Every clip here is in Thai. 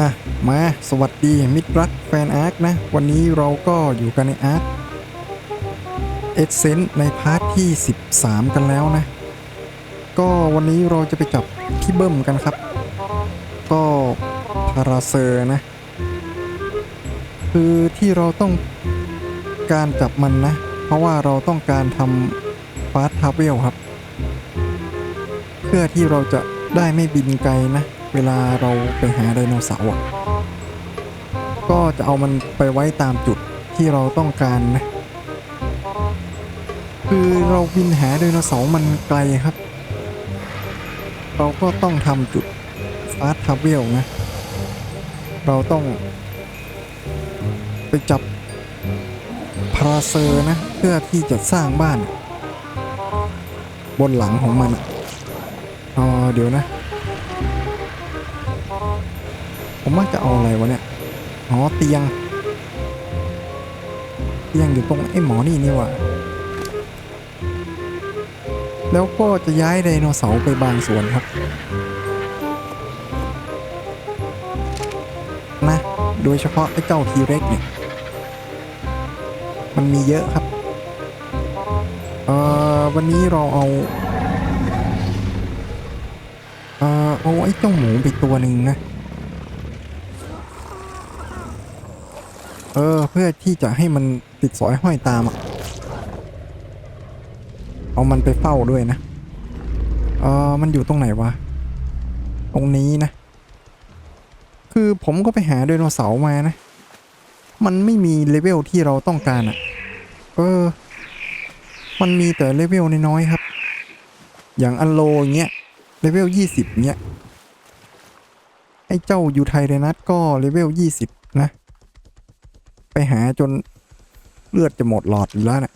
อะ มาสวัสดีมิตรรักแฟนอาร์คนะ วันนี้เราก็อยู่กันในอาร์คเอ็กเซนในพาร์ทที่ 13 กันแล้วนะ ก็วันนี้เราจะไปจับพี่เบิ้มกันครับ ก็พาราเซอร์นะ คือที่เราต้องการจับมันนะ ราะว่าเราต้องการทำฟาสทาเวลครับ เพื่อที่เราจะได้ไม่บินไกลนะ เวลาเราไปหาไดโนเสาร์อะก็จะเอามันไปไว้ตามจุดที่เราต้องการนะ คือเราบินหาไดโนเสาร์มันไกลครับ เราก็ต้องทำจุดฟาสทาเวลนะ เราต้องไปจับ พาราเซอร์นะ เพื่อที่จะสร้างบ้าน บนหลังของมันอ๋อเดี๋ยวนะ ผมว่าจะเอาอะไรวะเนี่ยอ๋อเตียงเตียงอยู่ตรงไอ้หมอนี่นี่ว่าแล้วก็จะย้ายไดโนเสาร์ไปบางส่วนครับ นะ โดยเฉพาะไอ้เจ้าทีเร็กเนี่ย มันมีเยอะครับเอ่อวันนี้เราเอาเอ่อเอาไอ้เจ้าหมูไปตัวหนึ่งนะ เออ เพื่อที่จะให้มันติดสอยห้อยตามอะเอามันไปเฝ้าด้วยนะ เออมันอยู่ตรงไหนวะ ตรงนี้นะ คือผมก็ไปหาไดโนเสาร์มานะ มันไม่มีเลเวลที่เราต้องการอะเออ มันมีแต่เลเวลน้อยๆครับ อย่างอันโลอย่างเงี้ยเลเวลยี่สิบเงี้ย ไอ้เจ้ายูไทเรนัสก็เลเวลยี่สิบนะ ไปหาจนเลือดจะหมดหลอดอยู่แล้วเนะี่ย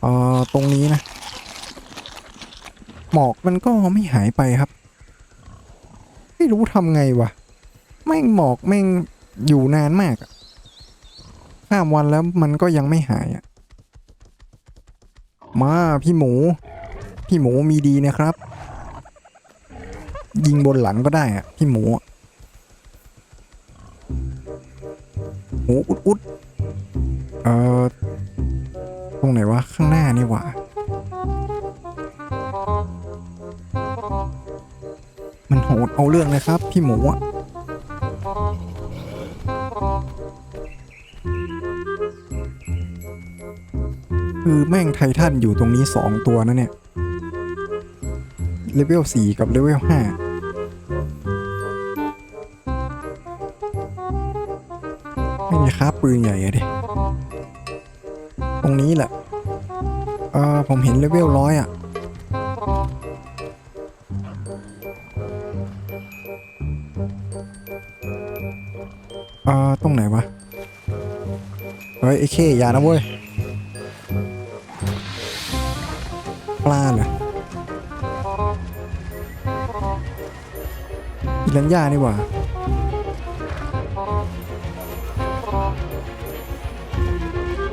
เอ่อตรงนี้นะ หมอกมันก็ไม่หายไปครับ ไม่รู้ทำไงวะ แม่งหมอกแม่งอยู่นานมากข้ามวันแล้วมันก็ยังไม่หายอะมาพี่หมู พี่หมูมีดีนะครับ ยิงบนหลังก็ได้อะพี่หมูอะโอ้อุดอุดเอ่อตรงไหนวะข้างหน้านี่หว่ามันโหดเอาเรื่องเลยครับ พี่หมูอะ คือแม่งไททันอยู่ตรงนี้สองตัวนะเนี่ย เลเวล 4 กับเลเวล 5 ไม่มีค้าปืนใหญ่อะดิ ตรงนี้แหละ เออผมเห็นเลเวลร้อยอะเออตรงไหนวะ เฮ้ยไอ้เคอย่านะเว้ย ปลาเหรออิรันยานี่หว่า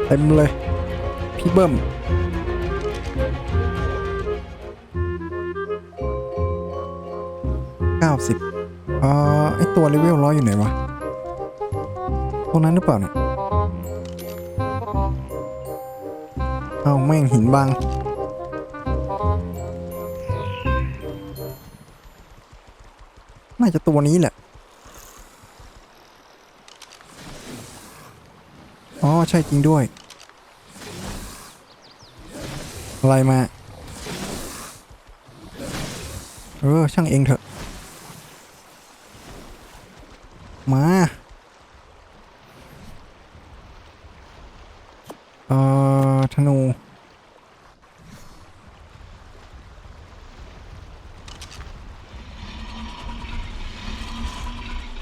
เต็มเลย พี่เบิ้มเก้าสิบเอ่อไอตัวเลเวลร้อยอยู่ไหนวะ ตรงนั้นหรือเปล่าเนี่ย เอาแม่งหินบาง จะตัวนี้แหละ อ๋อ ใช่จริงด้วย อะไรมา เออ ช่างเองเถอะ มา เอ่อ ธนู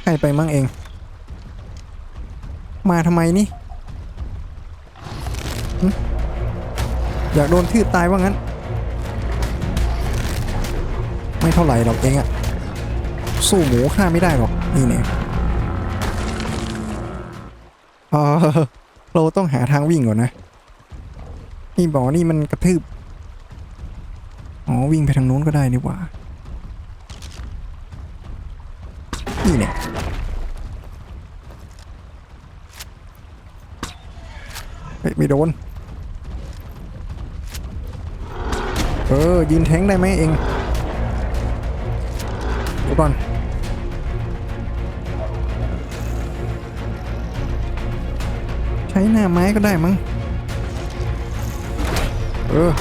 ใกล้ไปมั่งเอง มาทำไมนี่ อยากโดนทืบตายว่างั้น ไม่เท่าไหร่หรอกเองอะสู้หมูฆ่าไม่ได้หรอก นี่เนี่ยเออเราต้องหาทางวิ่งก่อนนะ นี่บอกนี่มันกระทืบ อ๋อ วิ่งไปทางนู้นก็ได้นี่หว่านี่เนี่ย เฮ้ย ไม่โดน เออยืนแทงได้ไหมเองเดี๋ยวก่อนใช้หน้าไม้ก็ได้มั้ง เออ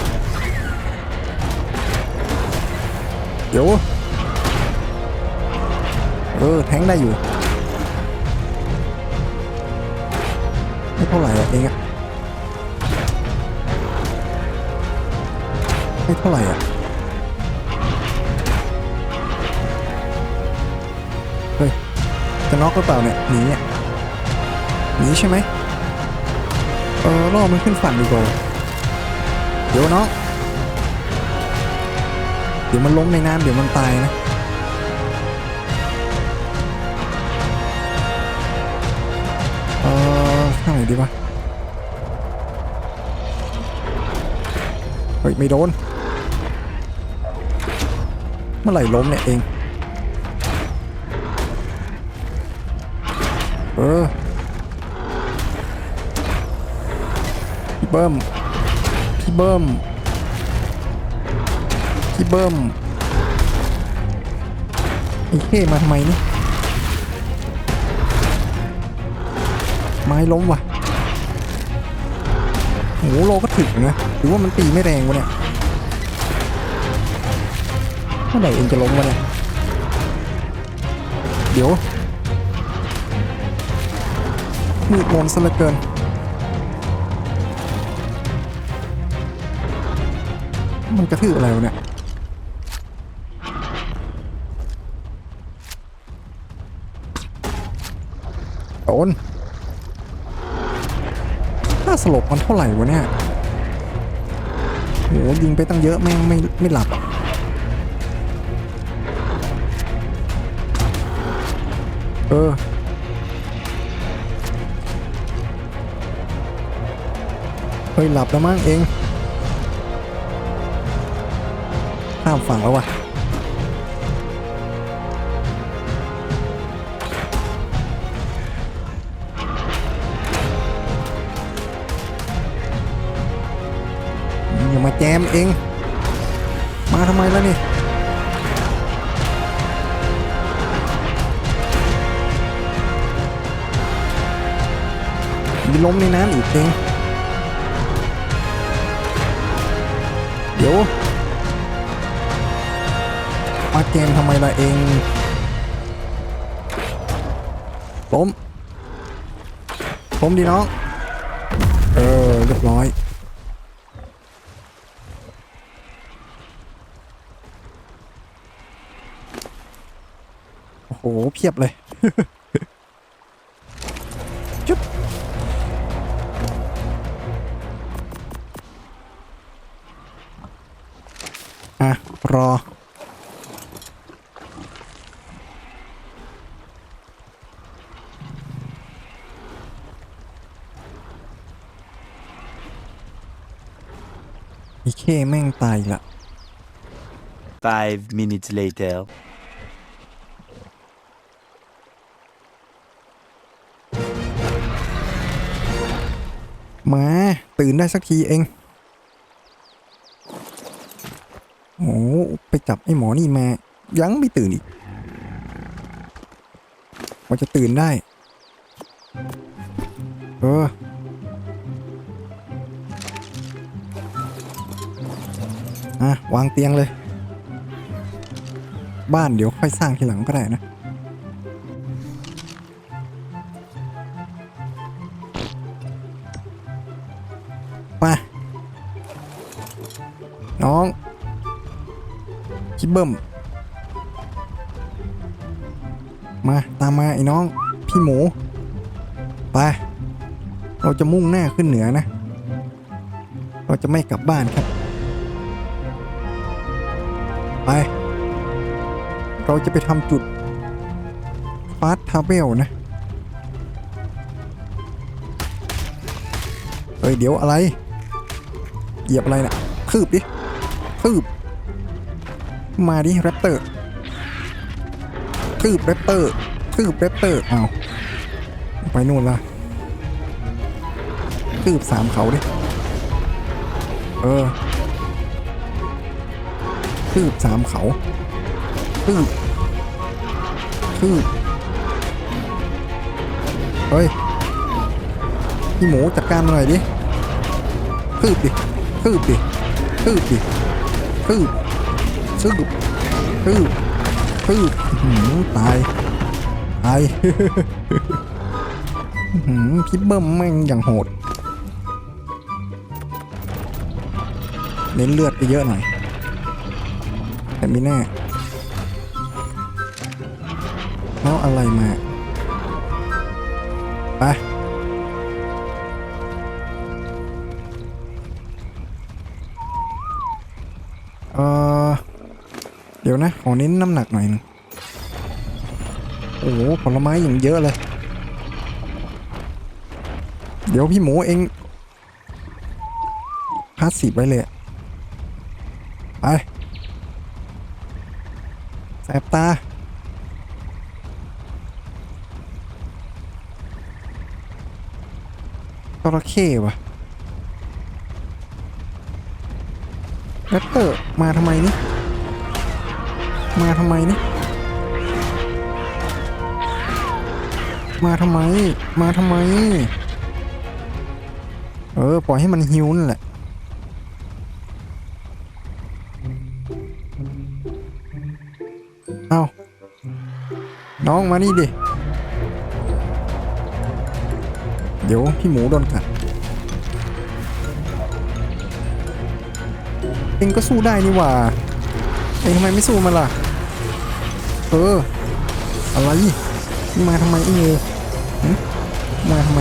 เดี๋ยว เออ แทงได้อยู่ไม่เท่าไหร่อะเองอะ ไม่เท่าไหร่ะเฮ้ยจะน็อกหรือเปล่าเนี่ยหนีอะหนีใช่ไหมเออล่อมันขึ้นฝั่งดีกว่าเดี๋ยวน้องเดี๋ยวมันล้มในน้ำเดี๋ยวมันตายนะเออทางไหนดีวะเฮ้ยไม่โดน มื่อไหร่ล้มเนี่ยเอง เออพี่เบิ้มพี่เบิ้มพี่เบิ้มไอ้เท่มาทำไมนี่ไม้ล้มว่ะโหโลก็ถึงนะหรือว่ามันตีไม่แรงวะเนี่ย มื่อไหร่เองจะล้มวะเนี่ยเดี๋ยวมืดมนซะเหลือเกินมันกระทืบอะไรวะเนี่ยโดนถ้าสลบมันเท่าไหร่วะเนี่ยโหยิงไปตั้งเยอะแม่งไม่ไม่หลับ เออ เฮ้ย หลับแล้วมั้งเอง ข้ามฝั่งแล้ววะอย่ามาแจมเอง มาทำไมแล้วนี่ มีล้มในน้ำอีกเองเดี๋ยวมาเกมทำไมล่ะเองล้มล้มดีน้อง เออเรียบร้อยโอ้โหเพียบเลย รอ อีเคแม่งตายอีกละ Five minutes later. มา ตื่นได้สักทีเอง โอ้ไป จับไอ้หมอนี่มา ยังไม่ตื่นอีกว่าจะตื่นได้ เออ อะ วางเตียงเลย บ้านเดี๋ยวค่อยสร้างทีหลังก็ได้นะมาน้อง คิดเบิ้มมาตามมาไอ้น้อง พี่หมู ไป เราจะมุ่งหน้าขึ้นเหนือนะ เราจะไม่กลับบ้านครับ ไป เราจะไปทำจุดฟาสทาเบลนะเอ้ย เดี๋ยวอะไร เหยียบอะไรนะ่ะคืบดิคืบ มาดิแรปเตอร์คืบแรปเตอร์คืบแรปเตอร์เอาไปนู่นละคืบสามเขาดิ เออคืบสามเขาคืบคืบเฮ้ยพี่หมูจัดการหน่อยดิคืบดิคืบดิคืบดิคืบ คืบคืบคืบอื้อหือตาย ตายหือพี่เบิ้มแม่งอย่างโหด เน้นเลือดไปเยอะหน่อย แต่ไม่แน่แล้วอะไรมา ไป ยวนะ ขอเน้นน้ำหนักหน่อยนึงโอ้โหผลไม้อย่างเยอะเลย เดี๋ยวพี่หมูเองพาสซีฟไว้เลยไปแสบตาจระเข้วะแรปเตอร์มาทำไมนี่ มาทำไมนี่มาทำไม มาทำไม เออ ปล่อยให้มันหิวนั่นแหละ เอาน้องมานี่ดิ เดี๋ยวพี่หมูโดนกัดเองก็สู้ได้นี่หว่า เองทำไมไม่สู้มันล่ะ เออ อะไรมาทำไมไอ้งูมาทำไม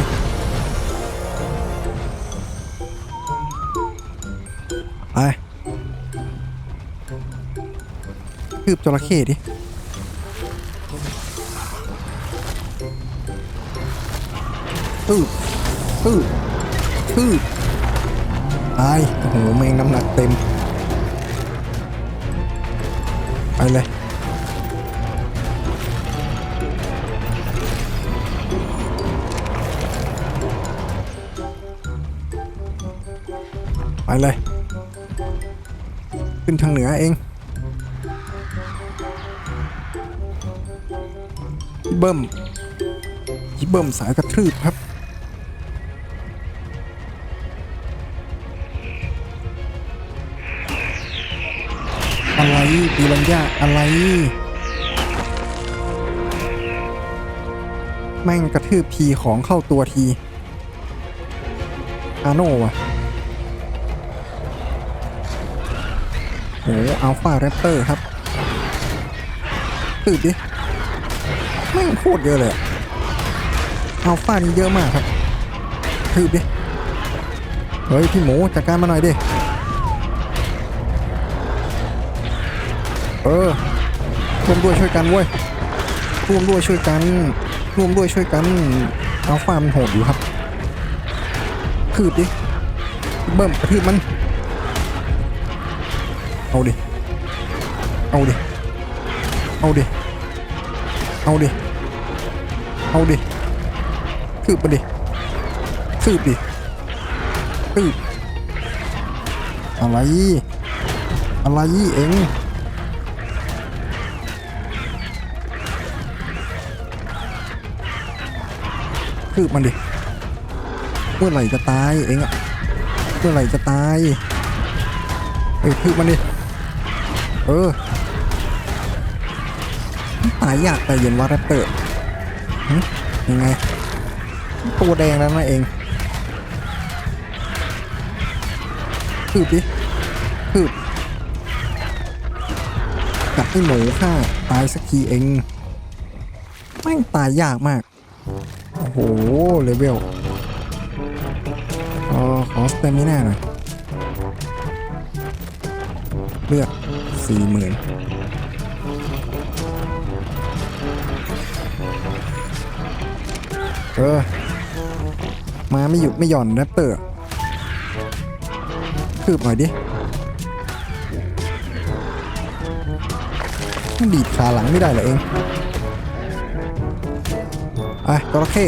ไปคืบจระเข้ดิตืบตืบตืบตายโอ้โหแมงน้ำหนักเต็ม ไปเลย เลย ขึ้นทางเหนือเองเบิ้มพี่เบิ้มสายกระทืบครับ อะไรปีรัญญาอะไร แม่งกระทืบทีของเข้าตัวทีอาโน่วะ โอ้อัลฟาแรปเตอร์ครับตืบดิแม่งโคตรเยอะเลยอัลฟานี่เยอะมากครับทืบดิเฮ้ยพี่หมูจัดการมาหน่อยดิเออร่วมด้วยช่วยกันเว้ยร่วมด้วยช่วยกันร่วมด้วยช่วยกันเอาฟามันโหดอยู่ครับคืบดิเบิ่มกระทืบมัน เอาดิ เอาดิ เอาดิ เอาดิ เอาดิคืบไปดิคืบดิคืบอะไร อะไรเองคืบมันดิ เมื่อไหร่จะตายเองอะเมื่อไหร่จะตาย เอ้ยคืบมันดิ เออตายยากแต่เย็นว่าแรปเตอร์ยังไง ตัวแดงแล้วนะเองคืบดิคืบกัดให้หมูฆ่าตายสักทีเองแม่งตายยากมาก โอ้โหเลเวลเออขอสเตมิน่าหน่อย สี่หมื่นเออ มาไม่หยุดไม่หย่อนแรปเตอร์คืบหน่อยดิมันดีดขาหลังไม่ได้เหรอเองไอ้จระเข้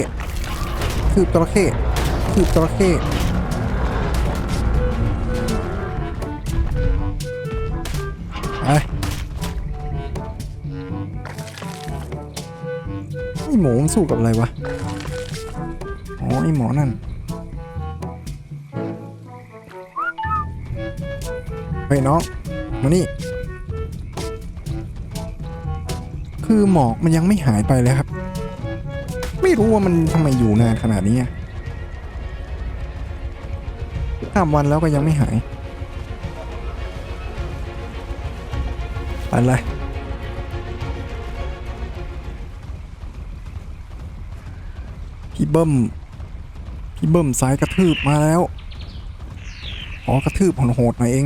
คืบจระเข้คืบจระเข้ มูมันสู้กับอะไรวะ อ๋อไอหมอนั่น เฮ้ยน้อง มานี่ คือหมอกมันยังไม่หายไปเลยครับ ไม่รู้ว่ามันทำไมอยู่นานขนาดนี้อะข้ามวันแล้วก็ยังไม่หาย ไปเลย พี่เบิ้มพี่เบิ้มสายกระทืบมาแล้วขอกระทืบโหดๆหน่อยเอง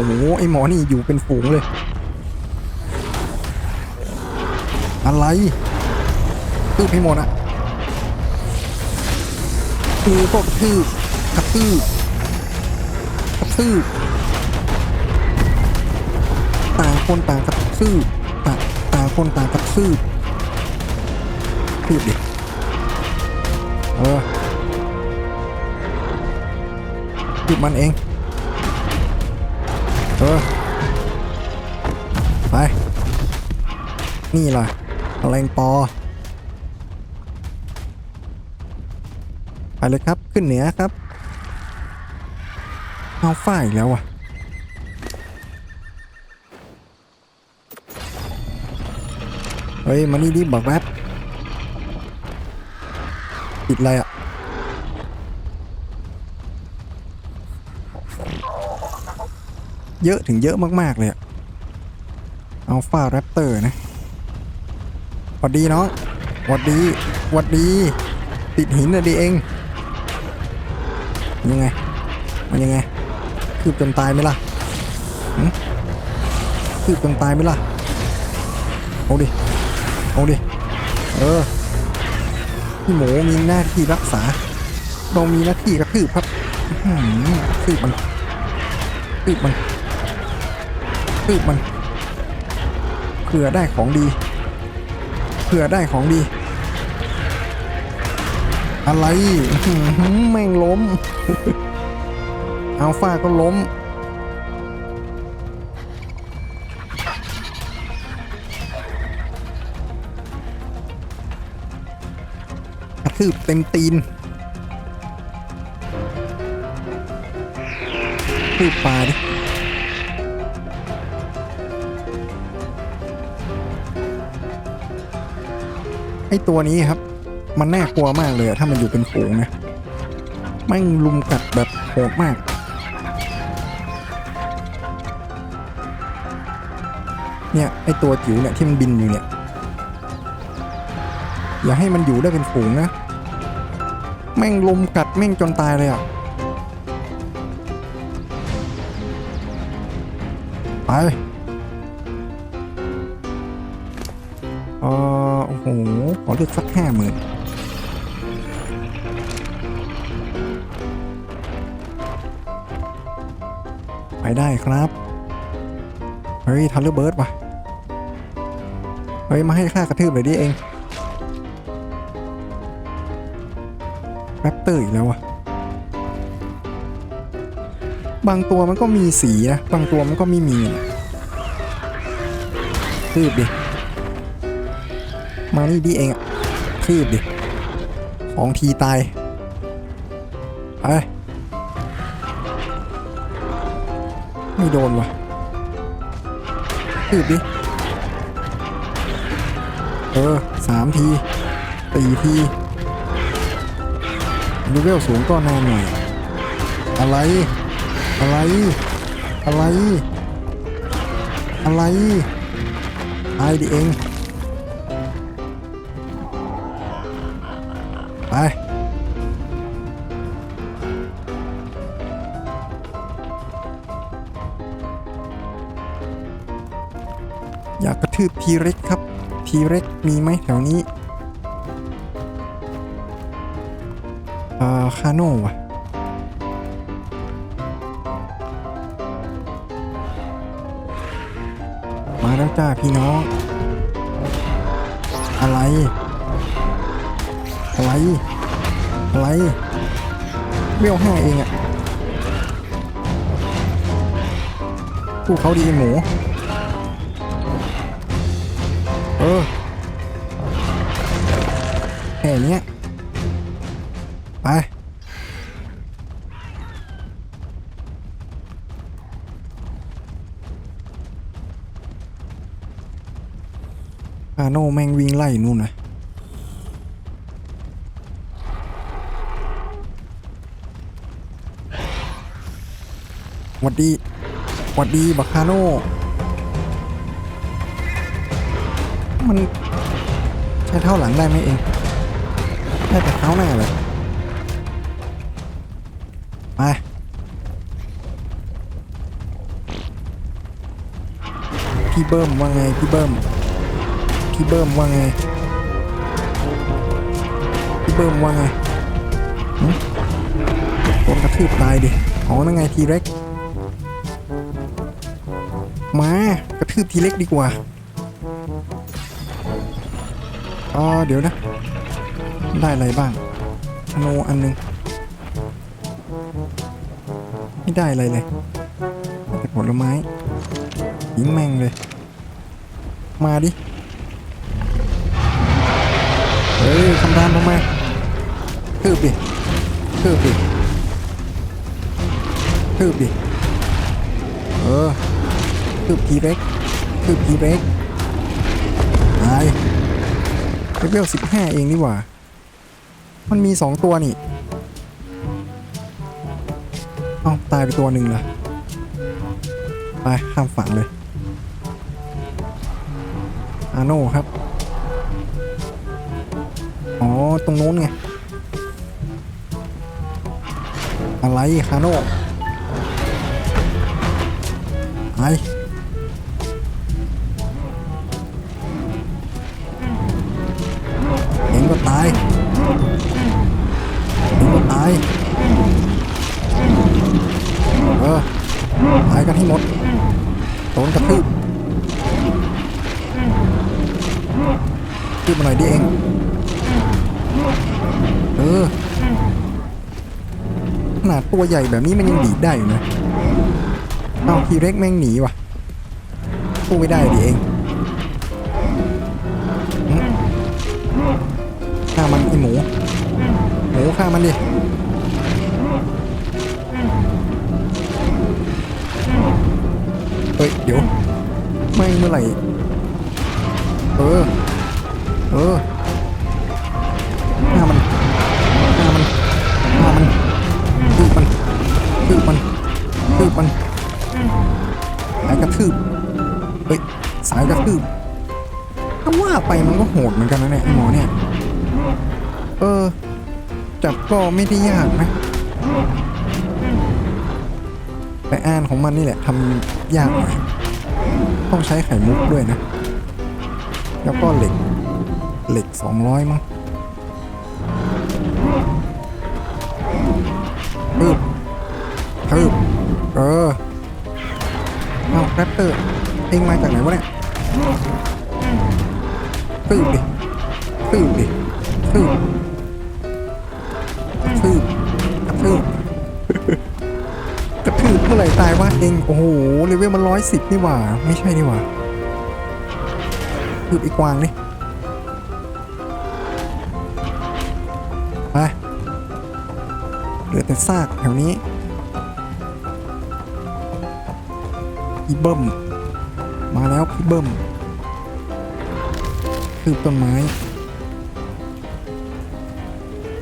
อ้โหไอหมอนี่อยู่เป็นฝูงเลย อะไรตืบให้หมดอะคือก็กระทืบกระทืบกระทืบต่างคนต่างกระทืบต่างต่างคนต่างกระทืบทืบดิเออทืบมันเอง เออไป นี่ล่ะแมลงปอ ไปเลยครับขึ้นเหนือครับเอาฝ้าอีกแล้วอะเฮ้ยมานี่ดิบักแวบติดอะไรอะ เยอะถึงเยอะมาก ๆ เลยอะอัลฟาแรปเตอร์นะหวัดดีน้องหวัดดีหวัดดี ติดหินอะดีเองยังไง มันยังไง คืบจนตายไหมล่ะคืบจนตายไหมล่ะ เอาดิ เอาดิ เออ พี่หมูมีหน้าที่รักษา เรามีหน้าที่กระทืบครับอื้อหือทืบมันทืบมัน ตืบมันเผื่อได้ของดีเผื่อได้ของดี อะไรแม่งล้มอัลฟาก็ล้มกระทืบเต็มตีนทืบปลาดิ ไอตัวนี้ครับ มันน่ากลัวมากเลยถ้ามันอยู่เป็นฝูงนะแม่งลุมกัดแบบโหดมาก เนี่ยไอตัวจิ๋วเนี่ยที่มันบินอยู่เนี่ย อย่าให้มันอยู่ได้เป็นฝูงนะ แม่งลุมกัดแม่งจนตายเลยอะไป อเลือกสักห้าหมื่นไปได้ครับ เฮ้ยทันเลอร์เบิร์ดว่ะ เฮ้ย มาให้ค่ากระทืบเลยดิเองแรปเตอร์อีกแล้ววะบางตัวมันก็มีสีนะ บางตัวมันก็ไม่มีนะทืบดิ มานี่ดิเองอะคืบดิของทีตายไปไม่โดนวะคืบดิ เออสามทีสี่ทีดูเวลสูงก็นานหน่อย อะไร อะไร อะไร อะไรตายดิเอง อยากกระทืบทีเร็กครับทีเร็กมีไหมแถวนี้เอ่อคาโน่ว่ะมาแล้วจ้าพี่น้อง อะไร อะไร อะไรเบี้ยวห้าเองอะสู้เขาดีหมู เออแค่เนี้ยไปอาโน่แม่งวิ่งไล่นู่นนะหวัดดีหวัดดีบักคาโน่ มันใช้เท้าหลังได้ไหมเองได้แต่เท้าหน้าเลยไปพี่เบิ้มว่าไงพี่เบิ้มพี่เบิ้มว่าไงพี่เบิ้มว่าไงโดนกระทืบตายดิอ๋อนั่นไงทีเล็กมากระทืบทีเล็กดีกว่า อ๋อเดี๋ยวนะ ได้อะไรบ้างโนอันหนึง ไม่ได้อะไรเลยแต่ผลไม้ยิงแม่งเลย มาดิ เฮ้ยคำรามทำไมคืบดิคืบดิคืบดิ เออคืบทีเร็กคืบทีเร็กตาย เลเวลสิบห้าเองนี่หว่า มันมีสองตัวนี่ เอ้าตายไปตัวหนึ่งเหรอ ไป ข้ามฝั่งเลย อาโน่ครับ อ๋อ ตรงนู้นไง อะไรคาโน่ไอ ตัวใหญ่แบบนี้มันยังดีดได้อยู่นะเอาทีเร็กแม่งหนีว่ะสู้ไม่ได้ดิเองฆ่ามันไอหมูหมูฆ่ามันดิเฮ้ยเดี๋ยวแม่เมื่อไหร่เออเออ มันสายกระทืบเฮ้ยสายกระทืบถ้าว่าไปมันก็โหดเหมือนกันนะเนี่ยไอหมอเนี่ย เออ จับก็ไม่ได้ยากนะ แต่อ่านของมันนี่แหละทำยากหน่อยต้องใช้ไข่มุกด้วยนะ แล้วก็เหล็ก เหล็ก 200 มั้ง รปเตอร์เองมาจากไหนวะเนี่ยทืบดิทืบดิทืบกระทืบกระทืบกระทืบเมื่อไหร่ตายวะเองโอ้โหเลเวลมันร้อยสิบนี่หว่า ไม่ใช่นี่หว่าทืบอีกวางนี่ไปเหลือแต่ซากแถวนี้ พี่เบิ้ม มาแล้วพี่เบิ้มคือต้นไม้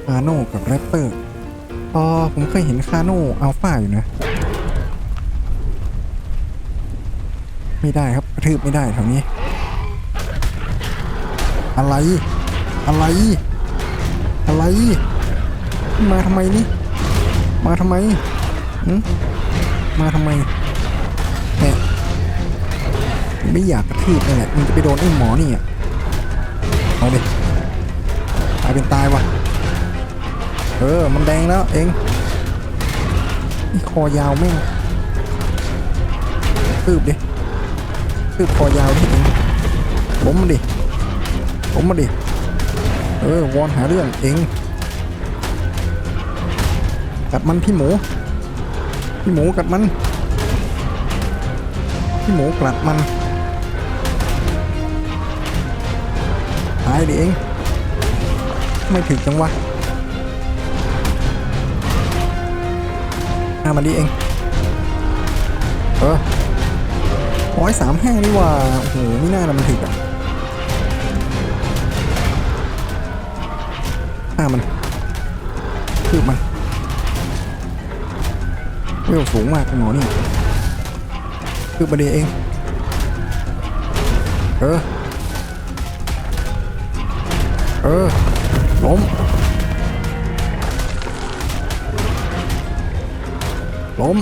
คาโน่กับแรปเตอร์อ๋อผมเคยเห็นคาโน่อัลฟาอยู่นะ ไม่ได้ครับกระทืบไม่ได้แถวนี้ อะไร อะไร อะไร มาทำไมนี่ มาทำไมมาทำไม ไม่อยากกระทืบนั่แหละมันจะไปโดนไอ้หมอนี่อะเอาดิตายเป็นตายวะเออมันแดงแล้วเองนี่คอยาวแม่งคืบดิคืบคอยาวดิเองผมมาดิผมมาดิเออวอนหาเรื่องเองกัดมันพี่หมูพี่หมูกัดมันพี่หมูกัดมัน ตายดิเอง ไม่ถึงจังวะอามาดิเอง เออร้อยสามห้านี่ว่าโอ้โหไม่น่าละมันถึงอะฆ่ามันคืบมันเวลสูงมากไอ้หมอนี่คืบมาดีเอง เออ ล้ม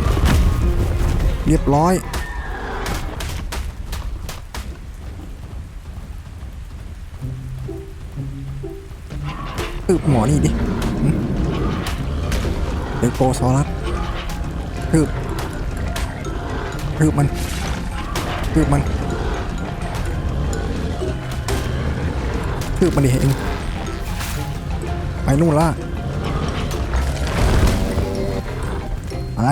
เรียบร้อยคืบหมอนี่ดิหึเดโกซอรัสคืบคืบมันคืบมันคืบมันดิเองไปนู่นละ ไป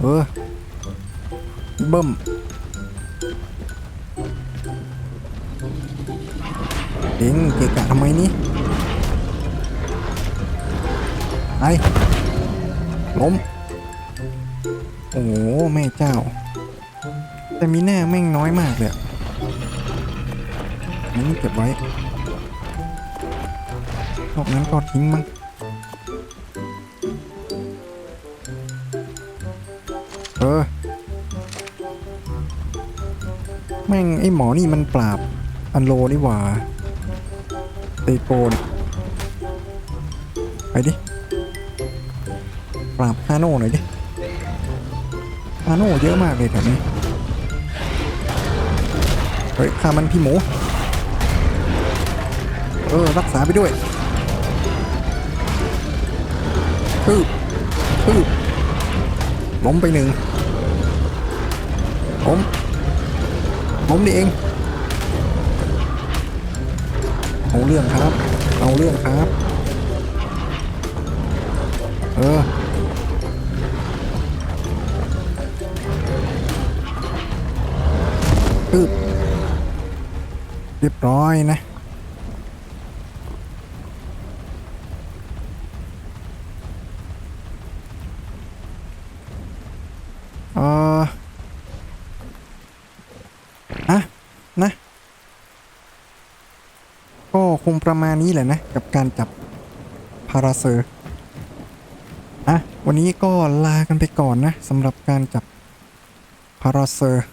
เออเบิ่มเองเกะกะทำไมนี่ไอ้ล้ม โอ้โห แม่เจ้า แต่มีหน้าแม่งน้อยมากเลยอะอันนี้เก็บไว้นอกนั้นก็ทิ้งมั้ง เออ แม่งไอ้หมอนี่มันปราบ อันโลนี่หว่าเตโกนไปดิ ปราบฮาโน่หน่อยดิฮาโน่เยอะมากเลยแถวนี้ เฮ้ยฆ่ามันพี่หมู เออ รักษาไปด้วยคืบคืบล้มไปหนึ่ง ผมนี่เอง เอาเรื่องครับ เอาเรื่องครับ เออปึ๊บเรียบร้อยนะ เอออะนะ ก็คง ประมาณนี้แหละนะ กับการจับพาราเซอร์อะวันนี้ก็ลากันไปก่อนนะสำหรับการจับพาราเซอร์